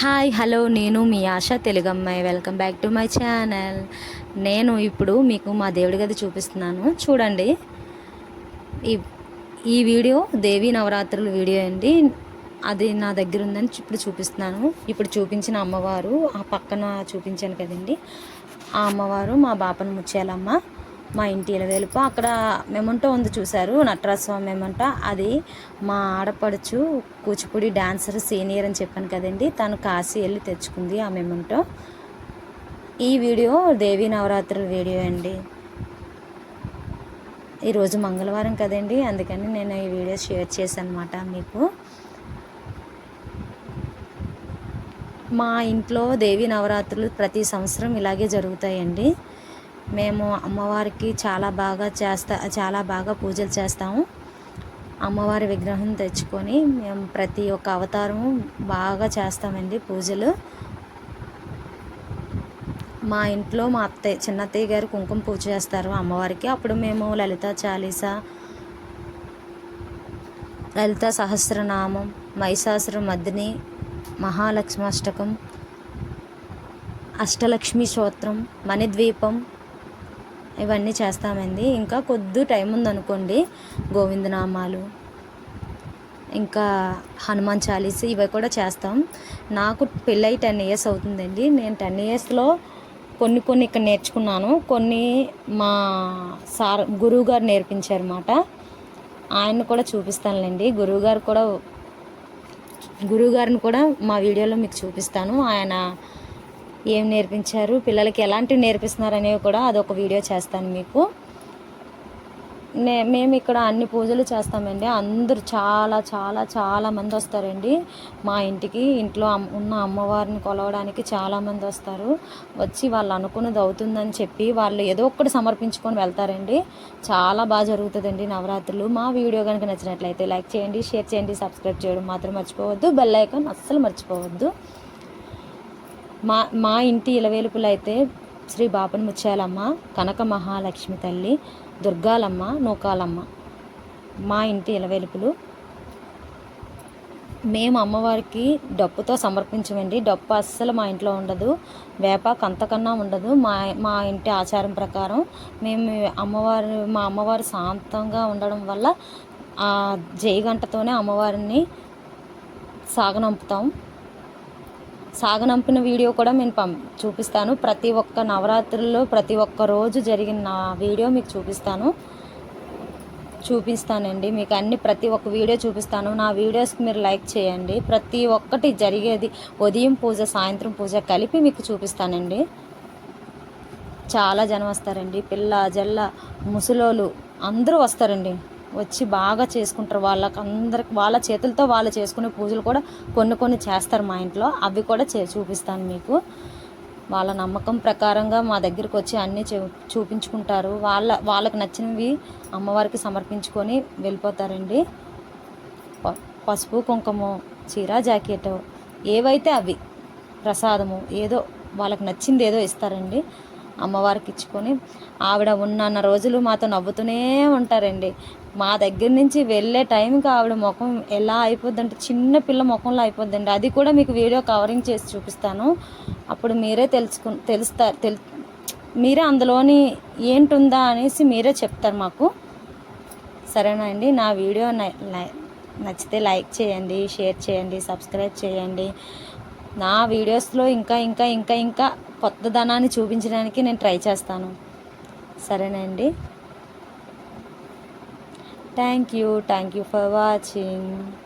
Hi hello నేను మీ ఆశ తెలుగు అమ్మాయి welcome back to my channel. నేను ఇప్పుడు మీకు మా దేవుడి గది చూపిస్తున్నాను. చూడండి. ఈ ఈ వీడియో దేవీ నవరాత్రుల వీడియో అండి. అది నా దగ్గర ఉందని ఇప్పుడు చూపిస్తున్నాను. ఇప్పుడు చూపించిన అమ్మవారు ఆ పక్కన చూపించాను కదండి. ఆ అమ్మవారు మా బాపన ముత్యాలమ్మ. మా ఇంటి ఇలవేలుపు. అక్కడ మెమంటో ఉంది చూశారు నటరాజ స్వామి మెమంట. అది మా ఆడపడుచు కూచిపూడి డాన్సర్ సీనియర్ అని చెప్పాను కదండి. తను కాశీ వెళ్ళి తెచ్చుకుంది ఆ మెమంటో. ఈ వీడియో దేవీ నవరాత్రుల వీడియో అండి. ఈరోజు మంగళవారం కదండి అందుకని నేను ఈ వీడియో షేర్ చేశాను అనమాట మీకు. మా ఇంట్లో దేవి నవరాత్రులు ప్రతి సంవత్సరం ఇలాగే జరుగుతాయండి. మేము అమ్మవారికి చాలా బాగా చేస్తా చాలా బాగా పూజలు చేస్తాము. అమ్మవారి విగ్రహం తెచ్చుకొని మేము ప్రతి ఒక్క అవతారము బాగా చేస్తామండి పూజలు. మా ఇంట్లో మా అత్తయ్య చిన్న అత్తయ్య గారు కుంకుమ పూజ చేస్తారు అమ్మవారికి. అప్పుడు మేము లలిత చాలీస లలిత సహస్రనామం మహిషాసుర మద్దిని మహాలక్ష్మాష్టకం అష్టలక్ష్మి స్తోత్రం మణిద్వీపం ఇవన్నీ చేస్తామండి. ఇంకా కొద్ది టైం ఉందనుకోండి గోవిందనామాలు ఇంకా హనుమాన్ చాలీస్ ఇవి కూడా చేస్తాం. నాకు పెళ్ళై టెన్ ఇయర్స్ అవుతుందండి. నేను టెన్ ఇయర్స్లో కొన్ని కొన్ని ఇక్కడ నేర్చుకున్నాను. కొన్ని మా సార్ గురువు గారు నేర్పించారన్నమాట. ఆయన కూడా చూపిస్తానులేండి. గురువుగారు కూడా గురువుగారిని కూడా మా వీడియోలో మీకు చూపిస్తాను. ఆయన ఏం నేర్పించారు పిల్లలకి ఎలాంటివి నేర్పిస్తున్నారు అనేవి కూడా అదొక వీడియో చేస్తాను మీకు. నే మేము ఇక్కడ అన్ని పూజలు చేస్తామండి. అందరూ చాలా చాలా చాలా మంది వస్తారండి. మా ఇంటికి ఇంట్లో ఉన్న అమ్మవారిని కొలవడానికి చాలామంది వస్తారు. వచ్చి వాళ్ళు అనుకున్నది అవుతుందని చెప్పి వాళ్ళు ఏదో ఒకటి సమర్పించుకొని వెళ్తారండి. చాలా బాగా జరుగుతుందండి నవరాత్రులు. మా వీడియో కనుక నచ్చినట్లయితే లైక్ చేయండి షేర్ చేయండి సబ్స్క్రైబ్ చేయడం మాత్రం మర్చిపోవద్దు. బెల్ ఐకాన్ అస్సలు మర్చిపోవద్దు. మా మా ఇంటి ఇలవేలుపులు అయితే శ్రీ బాపన ముత్యాలమ్మ కనక మహాలక్ష్మి తల్లి దుర్గాలమ్మ నూకాలమ్మ. మా ఇంటి ఇలవేలుపులు. మేము అమ్మవారికి డప్పుతో సమర్పించమండి. డప్పు అస్సలు మా ఇంట్లో ఉండదు. వేపాకు అంతకన్నా ఉండదు. మా మా ఇంటి ఆచారం ప్రకారం మేము అమ్మవారి మా అమ్మవారు శాంతంగా ఉండడం వల్ల ఆ జయగంటతోనే అమ్మవారిని సాగనంపుతాం. సాగనంపిన వీడియో కూడా నేను పం చూపిస్తాను. ప్రతి ఒక్క నవరాత్రుల్లో ప్రతి ఒక్క రోజు జరిగిన నా వీడియో మీకు చూపిస్తాను. చూపిస్తానండి. మీకు అన్ని ప్రతి ఒక్క వీడియో చూపిస్తాను. నా వీడియోస్కి మీరు లైక్ చేయండి. ప్రతి ఒక్కటి జరిగేది ఉదయం పూజ సాయంత్రం పూజ కలిపి మీకు చూపిస్తానండి. చాలా జనం వస్తారండి. పిల్ల జల్ల ముసలోళ్ళు అందరూ వస్తారండి. వచ్చి బాగా చేసుకుంటారు. వాళ్ళకి అందరికి వాళ్ళ చేతులతో వాళ్ళు చేసుకునే పూజలు కూడా కొన్ని కొన్ని చేస్తారు మా ఇంట్లో. అవి కూడా చే చూపిస్తాను మీకు. వాళ్ళ నమ్మకం ప్రకారంగా మా దగ్గరికి వచ్చి అన్నీ చూ చూపించుకుంటారు. వాళ్ళ వాళ్ళకి నచ్చినవి అమ్మవారికి సమర్పించుకొని వెళ్ళిపోతారండి. పసుపు కుంకుమ చీర జాకెట్ ఏవైతే అవి ప్రసాదము ఏదో వాళ్ళకి నచ్చింది ఏదో ఇస్తారండి. అమ్మవారికి ఇచ్చుకొని ఆవిడ ఉన్నన్న రోజులు మాతో నవ్వుతూనే ఉంటారండి. మా దగ్గర నుంచి వెళ్ళే టైంకి ఆవిడ ముఖం ఎలా అయిపోద్ది అంటే చిన్న పిల్ల ముఖంలో అయిపోద్దండి. అది కూడా మీకు వీడియో కవరింగ్ చేసి చూపిస్తాను. అప్పుడు మీరే తెలుసుకు తెలుస్తారు తెలు మీరే అందులోని ఏంటుందా అనేసి మీరే చెప్తారు మాకు. సరేనా అండి? నా వీడియో నచ్చితే లైక్ చేయండి షేర్ చేయండి సబ్స్క్రైబ్ చేయండి. నా వీడియోస్లో ఇంకా ఇంకా ఇంకా ఇంకా కొత్త ధనాన్ని చూపించడానికి నేను ట్రై చేస్తాను. సరేనండి. Thank you thank you for watching